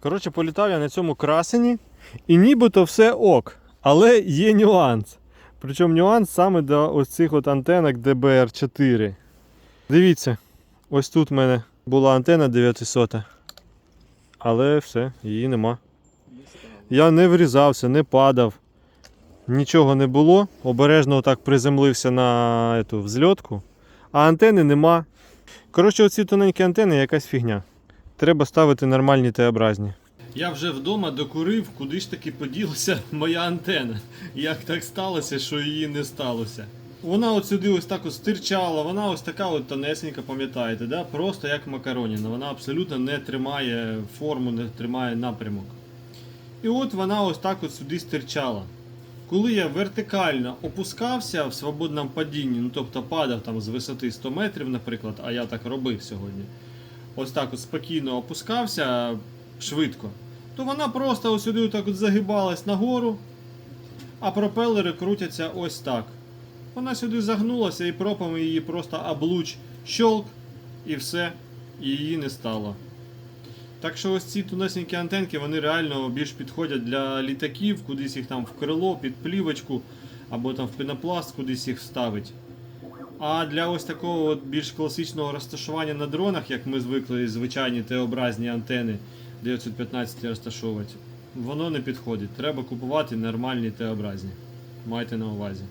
Коротше, політав я на цьому красені, і нібито все ок. Але є нюанс. Причому нюанс саме до ось цих от антенок DBR4. Дивіться, ось тут в мене була антена 900. Але все, її нема. Я не врізався, не падав. Нічого не було. Обережно так приземлився на ету взльотку. А антени нема. Коротше, оці тоненькі антени якась фігня. Треба ставити нормальні Т-образні. Я вже вдома докурив, куди ж таки поділася моя антена. Як так сталося, що її не сталося. Вона от сюди ось так от стирчала, вона ось така от тонесенька, пам'ятаєте, да? просто як макароніна. Вона абсолютно не тримає форму, не тримає напрямок. І от вона ось так от сюди стирчала. Коли я вертикально опускався в свободному падінні, ну тобто падав там з висоти 100 метрів, наприклад, а я так робив сьогодні. Ось так от спокійно опускався швидко, то вона просто ось сюди так от загибалась нагору, а пропелери крутяться ось так. Вона сюди загнулася і пропами її просто облуч щолк і все, і її не стало. Так що ось ці тунесенькі антенки вони реально більш підходять для літаків, кудись їх там в крило, під плівочку або там в пенопласт, кудись їх вставить. А для ось такого от більш класичного розташування на дронах, як ми звикли звичайні Т-образні антени 915 розташовувати, воно не підходить. Треба купувати нормальні Т-образні. Майте на увазі.